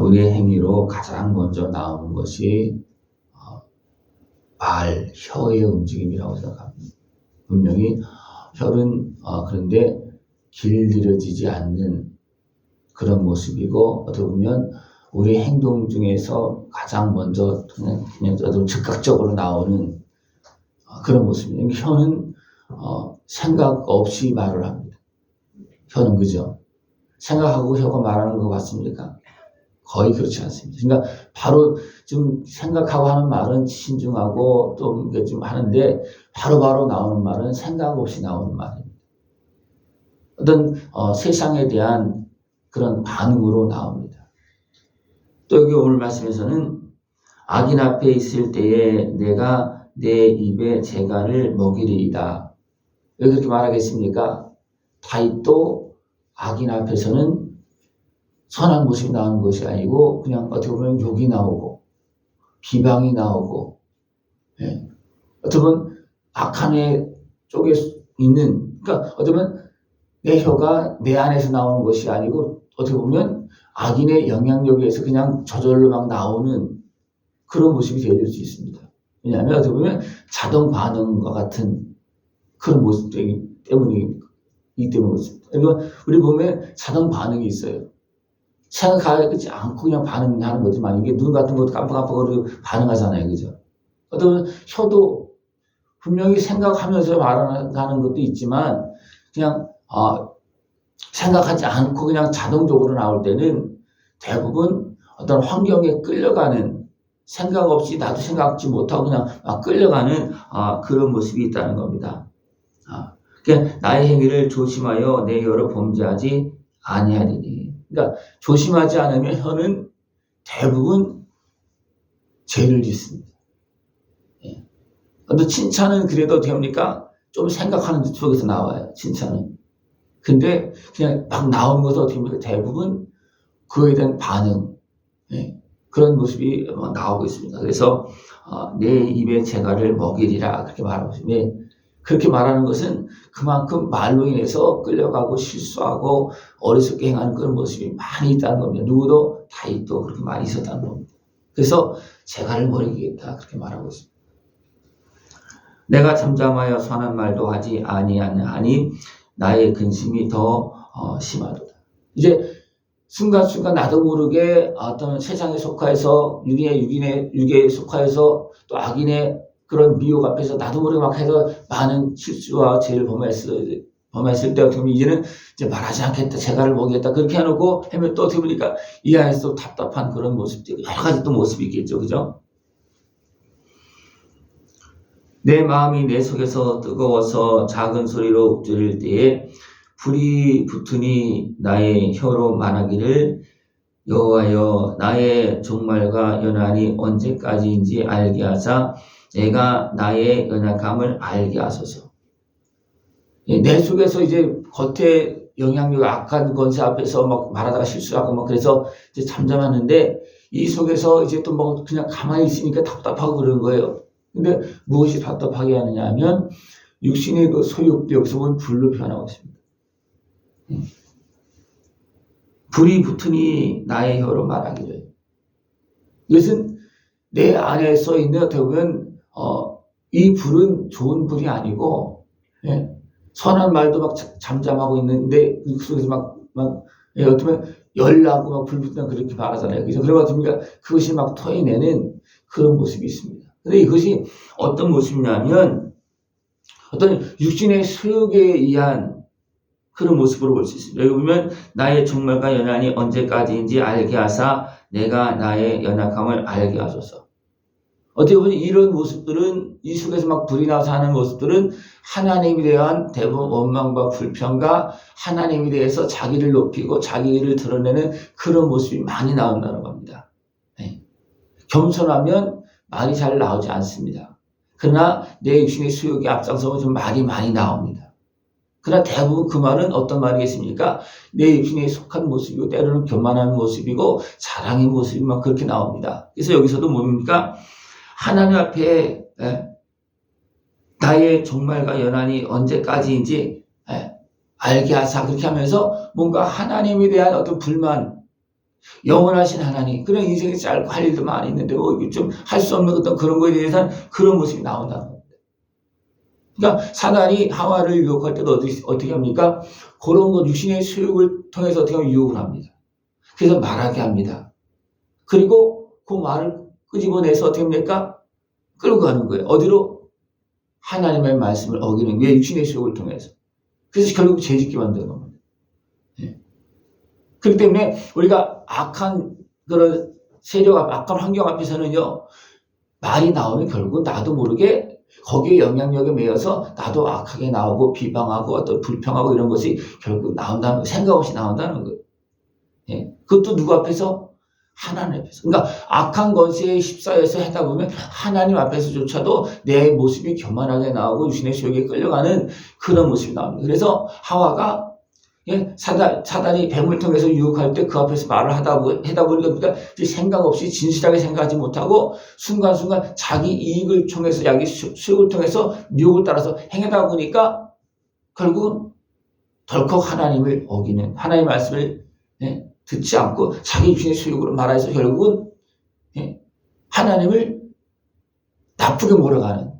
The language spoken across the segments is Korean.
우리의 행위로 가장 먼저 나오는 것이 어, 말, 혀의 움직임이라고 생각합니다. 분명히 혀는 어, 그런데 길들여지지 않는 그런 모습이고 어떻게 보면 우리 행동 중에서 가장 먼저 그냥, 그냥 좀 즉각적으로 나오는 어, 그런 모습입니다. 혀는 어, 생각 없이 말을 합니다. 혀는 그죠? 생각하고 혀가 말하는 거 같습니까? 거의 그렇지 않습니다. 그러니까 바로 좀 생각하고 하는 말은 신중하고 좀, 이게 좀 하는데 바로 바로 나오는 말은 생각 없이 나오는 말입니다. 어떤 어, 세상에 대한 그런 반응으로 나옵니다. 또 여기 오늘 말씀에서는 악인 앞에 있을 때에 내가 내 입에 재갈을 먹이리이다. 왜 그렇게 말하겠습니까? 다윗도 악인 앞에서는 선한 모습이 나오는 것이 아니고 그냥 어떻게 보면 욕이 나오고 비방이 나오고 예. 어떻게 보면 악한 애 쪽에 있는 그러니까 어떻게 보면 내 혀가 내 안에서 나오는 것이 아니고 어떻게 보면 악인의 영향력에서 그냥 저절로 막 나오는 그런 모습이 되어질 수 있습니다. 왜냐하면 어떻게 보면 자동 반응과 같은 그런 모습 때문이기 때문에 그렇습니다. 그러니까 우리 몸에 자동 반응이 있어요. 생각하지 않고 그냥 반응하는 거지만 이게 눈 같은 것도 깜빡깜빡거리고 반응하잖아요. 그죠? 어떤 혀도 분명히 생각하면서 말하는 것도 있지만 그냥 어, 생각하지 않고 그냥 자동적으로 나올 때는 대부분 어떤 환경에 끌려가는 생각 없이 나도 생각지 못하고 그냥 막 끌려가는 어, 그런 모습이 있다는 겁니다. 어, 그러니까 나의 행위를 조심하여 내 여러 범죄하지 아니하리니. 그러니까 조심하지 않으면 혀는 대부분 죄를 짓습니다. 예. 근데 칭찬은 그래도 됩니까? 좀 생각하는 쪽에서 나와요. 칭찬은. 근데 그냥 막 나오는 것은 어떻게 보면 대부분 그에 대한 반응 예. 그런 모습이 나오고 있습니다. 그래서 어, 내 입에 재갈을 먹이리라 그렇게 말하고 있습니다. 그렇게 말하는 것은 그만큼 말로 인해서 끌려가고 실수하고 어리석게 행하는 그런 모습이 많이 있다는 겁니다. 누구도 다윗도 그렇게 많이 있었다는 겁니다. 그래서 재갈을 버리겠다 그렇게 말하고 있습니다. 내가 잠잠하여 선한 말도 하지 아니하니 나의 근심이 더 어, 심하도다. 이제 순간순간 나도 모르게 어떤 세상에 속하여서 육인의 육인의 육에 속하여서 또 악인의 그런 미혹 앞에서 나도 모르게 막 해서 많은 실수와 죄를 범했을, 범했을 때 어떻게 보면 이제는 이제 말하지 않겠다, 재갈을 먹이겠다, 그렇게 해놓고 하면 또 어떻게 보니까 이 안에서 또 답답한 그런 모습들이 여러 가지 또 모습이 있겠죠. 그죠? 내 마음이 내 속에서 뜨거워서 작은 소리로 욱조릴 때에 불이 붙으니 나의 혀로 말하기를 여호와여 나의 종말과 연한이 언제까지인지 알게 하사 내가 나의 연약함을 알게 하소서. 예, 내 속에서 이제 겉에 영향력 악한 권세 앞에서 막 말하다가 실수하고 막 그래서 이제 잠잠하는데 이 속에서 이제 또 뭐 그냥 가만히 있으니까 답답하고 그런 거예요. 근데 무엇이 답답하게 하느냐 하면 육신의 그 소욕도 여기서 보면 불로 표현하고 있습니다. 예. 불이 붙으니 나의 혀로 말하기를. 이것은 내 안에 써 있는 어떻게 보면 어, 이 불은 좋은 불이 아니고 예, 선한 말도 막 잠잠하고 있는데 그 속에서 막, 막 예, 보면 열나고 막 불붙는 그렇게 말하잖아요. 그죠? 그래가지고 그것이 막 토해내는 그런 모습이 있습니다. 근데 이것이 어떤 모습이냐면 어떤 육신의 소욕에 의한 그런 모습으로 볼 수 있습니다. 여기 보면 나의 종말과 연한이 언제까지인지 알게 하사 내가 나의 연약함을 알게 하소서. 어떻게 보면 이런 모습들은 이 속에서 막 불이 나서 하는 모습들은 하나님에 대한 대부분 원망과 불평과 하나님에 대해서 자기를 높이고 자기를 드러내는 그런 모습이 많이 나온다는 겁니다. 네. 겸손하면 말이 잘 나오지 않습니다. 그러나 내 육신의 수욕이 앞장서면 좀 말이 많이 나옵니다. 그러나 대부분 그 말은 어떤 말이겠습니까? 내 육신에 속한 모습이고 때로는 교만한 모습이고 자랑의 모습이 막 그렇게 나옵니다. 그래서 여기서도 뭡니까? 하나님 앞에 예, 나의 종말과 연한이 언제까지인지 예, 알게 하사 그렇게 하면서 뭔가 하나님에 대한 어떤 불만 영원하신 하나님, 그런 인생이 짧고 할 일도 많이 있는데, 어, 좀할 수 없는 어떤 그런 거에 대해서는 그런 모습이 나온다는 겁니다. 그러니까 사단이 하와를 유혹할 때도 어떻게, 어떻게 합니까? 그런 것, 육신의 수욕을 통해서 어떻게 하면 유혹을 합니다. 그래서 말하게 합니다. 그리고 그 말을 끄집어내서 어떻게 합니까? 끌고 가는 거예요. 어디로? 하나님의 말씀을 어기는 왜 육신의 수욕을 통해서. 그래서 결국 죄짓게 만드는 겁니다. 예. 그렇기 때문에 우리가 악한 그런 세력 앞, 악한 환경 앞에서는요, 말이 나오면 결국 나도 모르게 거기에 영향력에 매여서 나도 악하게 나오고 비방하고 어떤 불평하고 이런 것이 결국 나온다는 거, 생각 없이 나온다는 거예요. 예. 그것도 누구 앞에서? 하나님 앞에서. 그러니까 악한 권세에 휩싸여서 하다 보면 하나님 앞에서조차도 내 모습이 교만하게 나오고 유신의 수욕에 끌려가는 그런 모습이 나옵니다. 그래서 하와가 예, 사단, 사단이 뱀을 통해서 유혹할 때 그 앞에서 말을 하다, 보, 하다 보니까 생각 없이 진실하게 생각하지 못하고 순간순간 자기 이익을 통해서, 자기 수욕을 통해서 유혹을 따라서 행하다 보니까 결국은 덜컥 하나님을 어기는, 하나님의 말씀을 예, 듣지 않고 자기 주신의 수욕으로 말해서 결국은 예, 하나님을 나쁘게 몰아가는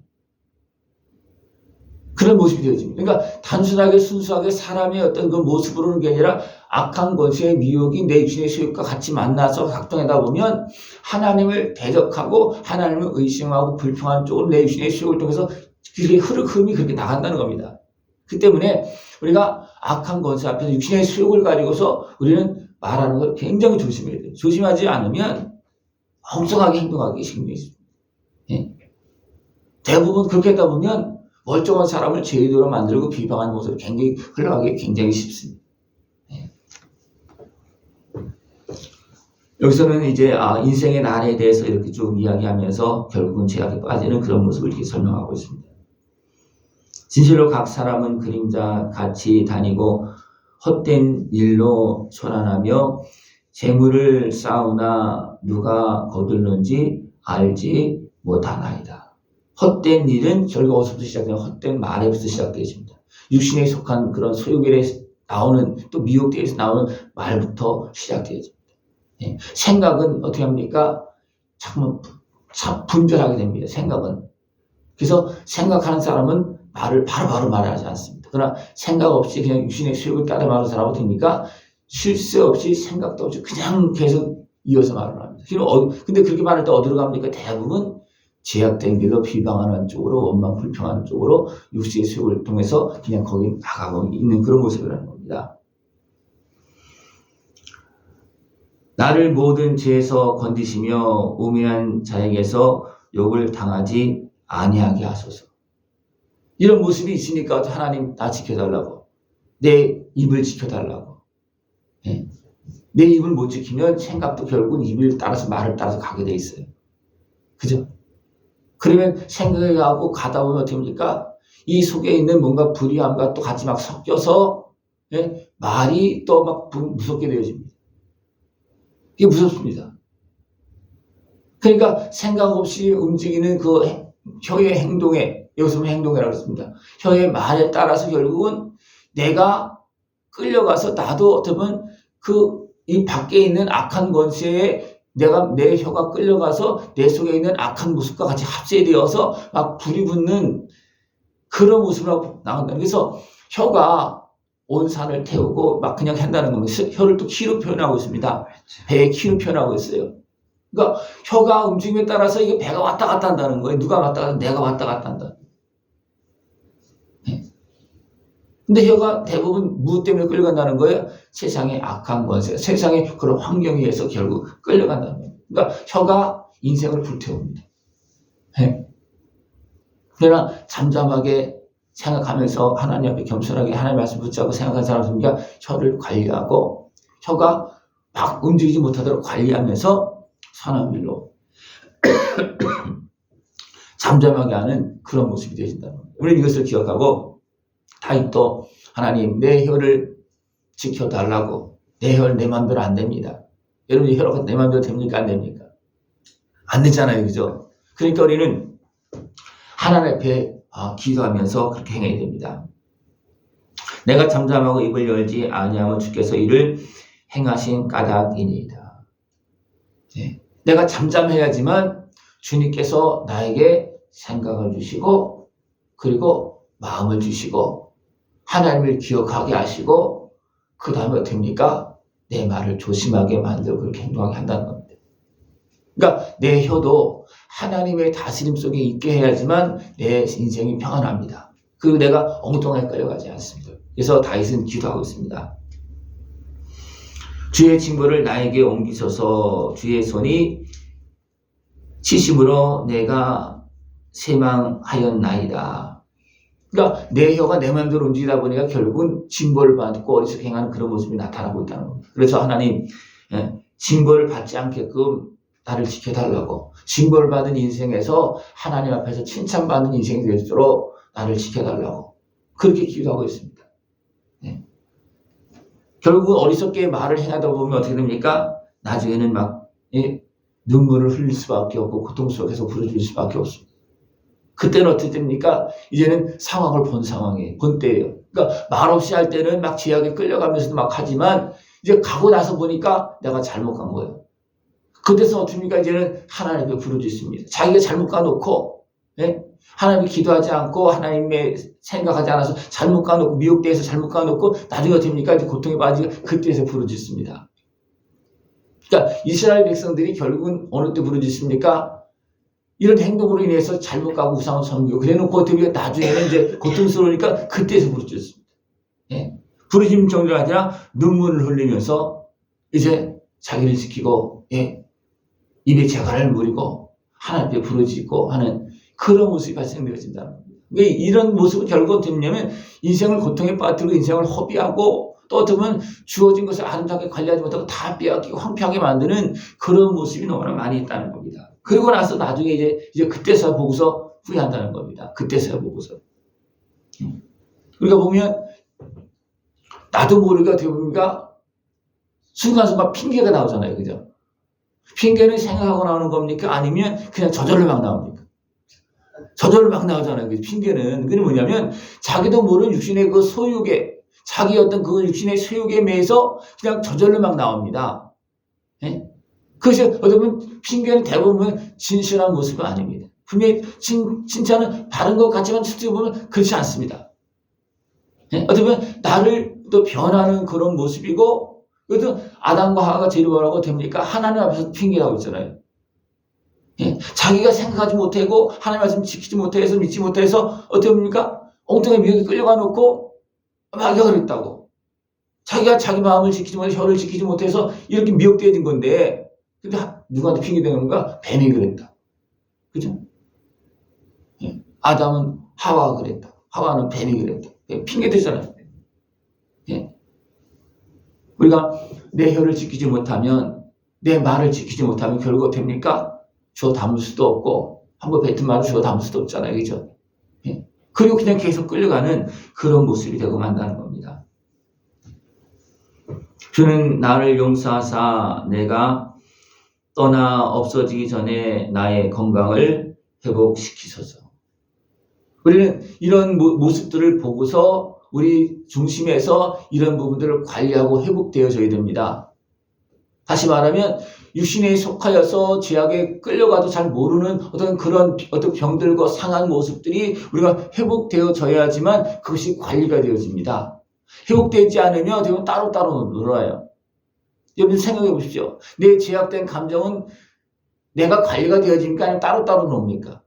그런 모습이 되어집니다. 그러니까 단순하게 순수하게 사람의 어떤 그 모습으로는 게 아니라 악한 권세의 미혹이 내 주신의 수욕과 같이 만나서 작동하다 보면 하나님을 대적하고 하나님을 의심하고 불평한 쪽으로 내 주신의 수욕을 통해서 그게 흐름이 그렇게 나간다는 겁니다. 그 때문에 우리가 악한 권세 앞에서 육신의 수욕을 가지고서 우리는 말하는 걸 굉장히 조심해야 돼요. 조심하지 않으면 엉성하게 행동하기 쉽습니다. 예? 대부분 그렇게 하다 보면 멀쩡한 사람을 죄인으로 만들고 비방하는 모습을 굉장히 흘러가기 굉장히 쉽습니다. 예. 여기서는 이제 아, 인생의 난에 대해서 이렇게 쭉 이야기하면서 결국은 죄악에 빠지는 그런 모습을 이렇게 설명하고 있습니다. 진실로 각 사람은 그림자 같이 다니고 헛된 일로 소란하며 재물을 쌓으나 누가 거둘는지 알지 못하나이다. 헛된 일은 결국 어디서부터 시작되냐 헛된 말에부터 시작되어집니다. 육신에 속한 그런 소유결에 나오는 또 미혹대에서 나오는 말부터 시작되어집니다. 예. 생각은 어떻게 합니까? 참, 참 분별하게 됩니다. 생각은. 그래서 생각하는 사람은 말을 바로바로 말하지 않습니다. 그러나 생각 없이 그냥 육신의 수욕을 따라 말하는 사람은 됩니까? 실수 없이 생각도 없이 그냥 계속 이어서 말을 합니다. 근데 그렇게 말할 때 어디로 갑니까? 대부분 제약된 길로 비방하는 쪽으로 원망 불평하는 쪽으로 육신의 수욕을 통해서 그냥 거기 나가고 있는 그런 모습이라는 겁니다. 나를 모든 죄에서 건디시며 우매한 자에게서 욕을 당하지 아니하게 하소서. 이런 모습이 있으니까 하나님 나 지켜달라고. 내 입을 지켜달라고. 네. 내 입을 못 지키면 생각도 결국은 입을 따라서 말을 따라서 가게 돼 있어요. 그죠? 그러면 생각하고 가다 보면 어떻게 됩니까? 이 속에 있는 뭔가 불의함과 또 같이 막 섞여서 네? 말이 또 막 무섭게 되어집니다. 이게 무섭습니다. 그러니까 생각 없이 움직이는 그 혀의 행동에 여기서 행동이라고 했습니다. 혀의 말에 따라서 결국은 내가 끌려가서 나도 어떻게 보면 그 이 밖에 있는 악한 권세에 내가 내 혀가 끌려가서 내 속에 있는 악한 모습과 같이 합세되어서 막 불이 붙는 그런 모습으로 나온다. 그래서 혀가 온 산을 태우고 막 그냥 한다는 겁니다. 혀를 또 키로 표현하고 있습니다. 배에 키로 표현하고 있어요. 그러니까 혀가 움직임에 따라서 이게 배가 왔다 갔다 한다는 거예요. 누가 왔다 갔다, 내가 왔다 갔다 한다. 근데 혀가 대부분 무엇 때문에 끌려간다는 거예요? 세상의 악한 권세, 세상의 그런 환경에 의해서 결국 끌려간다는 거예요. 그러니까 혀가 인생을 불태웁니다. 네. 그러나 잠잠하게 생각하면서 하나님 앞에 겸손하게 하나님 말씀 붙잡고 생각하는 사람입니까? 혀를 관리하고 혀가 막 움직이지 못하도록 관리하면서 선한 일로 잠잠하게 하는 그런 모습이 거예요. 우리는 이것을 기억하고 다윗도 하나님 내 혀를 지켜달라고 내 혀를 내 맘대로 안 됩니다. 여러분이 혀가 내 맘대로 됩니까 안 됩니까? 안 되잖아요 그죠? 그러니까 우리는 하나님 앞에 아, 기도하면서 그렇게 행해야 됩니다. 내가 잠잠하고 입을 열지 아니하면 주께서 이를 행하신 까닭이니이다. 예. 내가 잠잠해야지만 주님께서 나에게 생각을 주시고 그리고 마음을 주시고 하나님을 기억하게 하시고 그 다음에 어떻습니까? 내 말을 조심하게 만들고 그렇게 행동하게 한다는 겁니다. 그러니까 내 혀도 하나님의 다스림 속에 있게 해야지만 내 인생이 평안합니다. 그리고 내가 엉뚱하게 끌려가지 않습니다. 그래서 다윗은 기도하고 있습니다. 주의 징벌을 나에게 옮기셔서 주의 손이 치심으로 내가 세망하였나이다. 그러니까 내 혀가 내 마음대로 움직이다 보니까 결국은 징벌을 받고 어리석게 행하는 그런 모습이 나타나고 있다는 겁니다. 그래서 하나님 예, 징벌을 받지 않게끔 나를 지켜달라고 징벌을 받은 인생에서 하나님 앞에서 칭찬받는 인생이 될수 있도록 나를 지켜달라고 그렇게 기도하고 있습니다. 예. 결국 어리석게 말을 행하다 보면 어떻게 됩니까? 나중에는 막 예, 눈물을 흘릴 수밖에 없고 고통 속에서 부르짖을 수밖에 없습니다. 그때는 어떻게 됩니까? 이제는 상황을 본 상황이에요. 본 때예요. 그러니까 말없이 할 때는 막 지하게 끌려가면서도 막 하지만 이제 가고 나서 보니까 내가 잘못 간 거예요. 그때서 어떻습니까? 이제는 하나님께 부르짖습니다. 자기가 잘못 가놓고 예? 하나님 기도하지 않고 하나님의 생각하지 않아서 잘못 가놓고 미혹돼서 잘못 가놓고 나중에 어떻게 됩니까? 고통에 빠지고 그때에서 부르짖습니다. 그러니까 이스라엘 백성들이 결국은 어느 때 부르짖습니까? 이런 행동으로 인해서 잘못 가고 우상을 섬기고 그래놓고 어떻게 나중에는 이제 고통스러우니까 그때에서 부르짖습니다. 예? 부르짖는 정도가 아니라 눈물을 흘리면서 이제 자기를 지키고 예? 입에 재갈을 물이고 하나님께 부르짖고 하는 그런 모습이 발생되어진다는 겁니다. 왜 이런 모습을 결국 어떻게 냐면 인생을 고통에 빠뜨리고 인생을 허비하고 또 보면 주어진 것을 아름답게 관리하지 못하고 다 빼앗기고 황폐하게 만드는 그런 모습이 너무나 많이 있다는 겁니다. 그리고 나서 나중에 이제, 이제 그때서야 보고서 후회한다는 겁니다. 그때서야 보고서. 우리가 보면 나도 모르게 어떻게 보니까 순간순간 핑계가 나오잖아요. 그죠? 핑계는 생각하고 나오는 겁니까? 아니면 그냥 저절로 막 나옵니까? 저절로 막 나오잖아요. 그 핑계는. 그게 뭐냐면 자기도 모르는 육신의 그 소유계, 자기 어떤 그 육신의 소유계에 매해서 그냥 저절로 막 나옵니다. 예? 그것이 보면 핑계는 대부분 진실한 모습은 아닙니다. 분명히 칭, 칭찬은 바른 것 같지만 실제 보면 그렇지 않습니다. 예? 보면 나를 또 변하는 그런 모습이고 그래도 아담과 하와가 제일 뭐라고 됩니까? 하나님 앞에서 핑계하고 있잖아요. 예? 자기가 생각하지 못하고 하나님 말씀 지키지 못해서 믿지 못해서 어떻게 봅니까? 엉뚱한 미혹에 끌려가 놓고 막역을 했다고. 자기가 자기 마음을 지키지 못해 혀를 지키지 못해서 이렇게 미혹되어진 건데 근데 누구한테 핑계대는 건가? 뱀이 그랬다. 그죠? 예. 아담은 하와가 그랬다. 하와는 뱀이 그랬다. 핑계대잖아요. 예. 우리가 내 혀를 지키지 못하면 내 말을 지키지 못하면 결국 어떻게 됩니까? 주워 담을 수도 없고 한번 뱉은 말을 주워 담을 수도 없잖아요. 그죠? 예? 그리고 그냥 계속 끌려가는 그런 모습이 되고 만다는 겁니다. 주는 나를 용서하사 내가 떠나 없어지기 전에 나의 건강을 회복시키소서. 우리는 이런 모습들을 보고서 우리 중심에서 이런 부분들을 관리하고 회복되어져야 됩니다. 다시 말하면 육신에 속하여서 죄악에 끌려가도 잘 모르는 어떤 그런 어떤 병들과 상한 모습들이 우리가 회복되어져야지만 그것이 관리가 되어집니다. 회복되지 않으면 되면 따로따로 놀아요. 여러분 생각해 보십시오. 내 죄악된 감정은 내가 관리가 되어집니까? 아니면 따로따로 놉니까?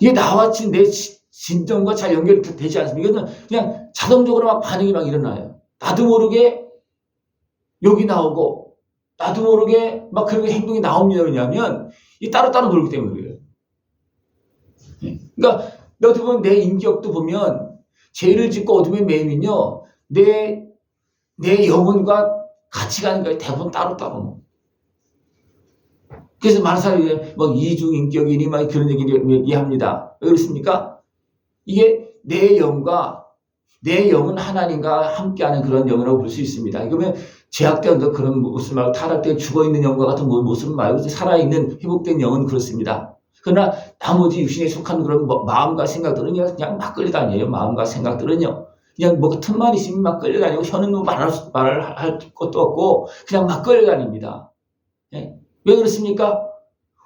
이게 나와 내 진정과 잘 연결되지 않습니까? 이거는 그냥 자동적으로 막 반응이 막 일어나요. 나도 모르게 욕이 나오고, 나도 모르게 막 그런 행동이 나옵니다. 왜냐하면, 이 따로따로 놀기 때문에 그래요. 예. 그러니까, 어떻게 보면 내 인격도 보면, 죄를 짓고 어둠에 매이면요, 내, 내 영혼과 같이 가는 거예요. 대부분 따로따로. 그래서 많은 사람들이 막 이중 인격이니 막 그런 얘기를 얘기합니다. 왜 그렇습니까? 이게 내 영과 내 영은 하나님과 함께하는 그런 영이라고 볼 수 있습니다. 그러면 제약된 그런 모습 말고 타락된 죽어있는 영과 같은 모습 말고 살아있는 회복된 영은 그렇습니다. 그러나 나머지 육신에 속한 그런 뭐 마음과 생각들은 그냥 막 끌려다녀요. 마음과 생각들은요. 그냥 뭐 틈만 있으면 막 끌려다니고 혀는 뭐 말할, 말을 할 것도 없고 그냥 막 끌려다닙니다. 예? 왜 그렇습니까?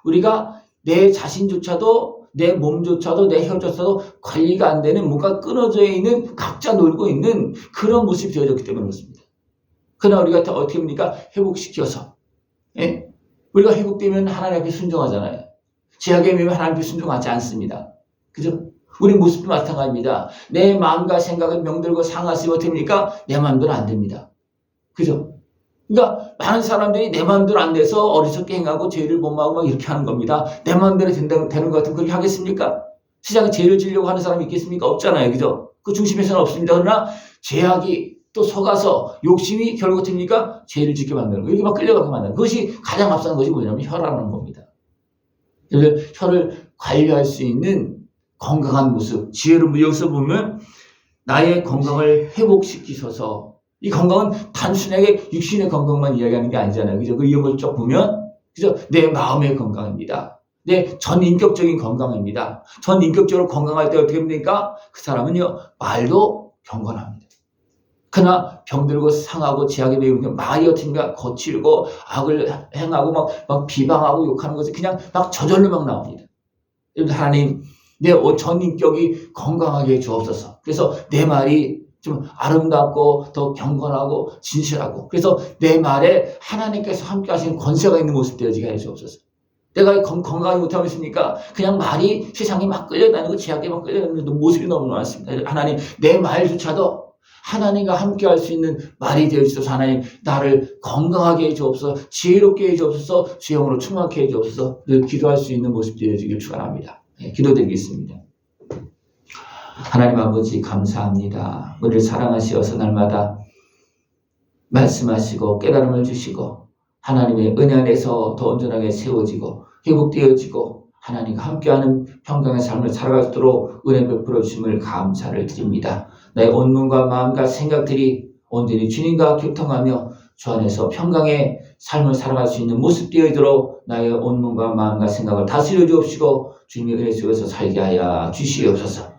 우리가 내 자신조차도 내 몸조차도 내 혀조차도 관리가 안 되는 뭔가 끊어져 있는 각자 놀고 있는 그런 모습이 되어졌기 때문에 그렇습니다. 그러나 우리가 더 어떻게 합니까? 회복시켜서 예? 우리가 회복되면 하나님 앞에 순종하잖아요. 제약에 매면 하나님 앞에 순종하지 않습니다. 그죠? 우리 모습도 마찬가지입니다. 내 마음과 생각을 명들고 상하시면 어떻게 합니까? 내 마음대로 안 됩니다. 그죠? 그러니까 많은 사람들이 내 마음대로 안 돼서 어리석게 행하고 죄를 범하고 막 이렇게 하는 겁니다. 내 마음대로 된다, 되는 것 같으면 그렇게 하겠습니까? 세상에 죄를 지려고 하는 사람이 있겠습니까? 없잖아요. 그죠? 그 중심에서는 없습니다. 그러나 죄악이 또 속아서 욕심이 결국 됩니까? 죄를 짓게 만드는 거예요. 이렇게 막 끌려가게 만드는. 그것이 가장 앞서는 것이 뭐냐면 혀라는 겁니다. 그래서 혀를 관리할 수 있는 건강한 모습. 지혜를 여기서 보면 나의 건강을 회복시키셔서 이 건강은 단순하게 육신의 건강만 이야기하는 게 아니잖아요. 그죠? 그 이름을 쭉 보면 그죠? 내 마음의 건강입니다. 내 전 인격적인 건강입니다. 전 인격적으로 건강할 때 어떻게 됩니까? 그 사람은요 말도 경건합니다. 그러나 병들고 상하고 제약에 매이면 말이 어떻게인가 거칠고 악을 행하고 막, 막 비방하고 욕하는 것이 그냥 막 저절로 막 나옵니다. 하나님 내 전 인격이 건강하게 해 주옵소서. 그래서 내 말이 좀 아름답고 더 경건하고 진실하고 그래서 내 말에 하나님께서 함께 하시는 권세가 있는 모습 되어지게 해 주옵소서. 내가 건, 건강하지 못하고 있습니까? 그냥 말이 세상에 막 끌려다니고 제약에 막 끌려다니는 모습이 너무 많습니다. 하나님 내 말조차도 하나님과 함께 할 수 있는 말이 되어 주셔서 하나님 나를 건강하게 해 주옵소서 지혜롭게 해 주옵소서 주영으로 충만케 해 주옵소서 늘 기도할 수 있는 모습 되어지길 축원합니다. 네, 기도드리겠습니다. 하나님 아버지 감사합니다. 우리를 사랑하시어서 날마다 말씀하시고 깨달음을 주시고 하나님의 은혜 안에서 더 온전하게 세워지고 회복되어지고 하나님과 함께하는 평강의 삶을 살아갈 수 있도록 은혜 베풀어 주심을 감사를 드립니다. 나의 온몸과 마음과 생각들이 온전히 주님과 교통하며 주 안에서 평강의 삶을 살아갈 수 있는 모습 되어지도록 나의 온몸과 마음과 생각을 다스려 주옵시고 주님의 은혜 속에서 살게 하여 주시옵소서.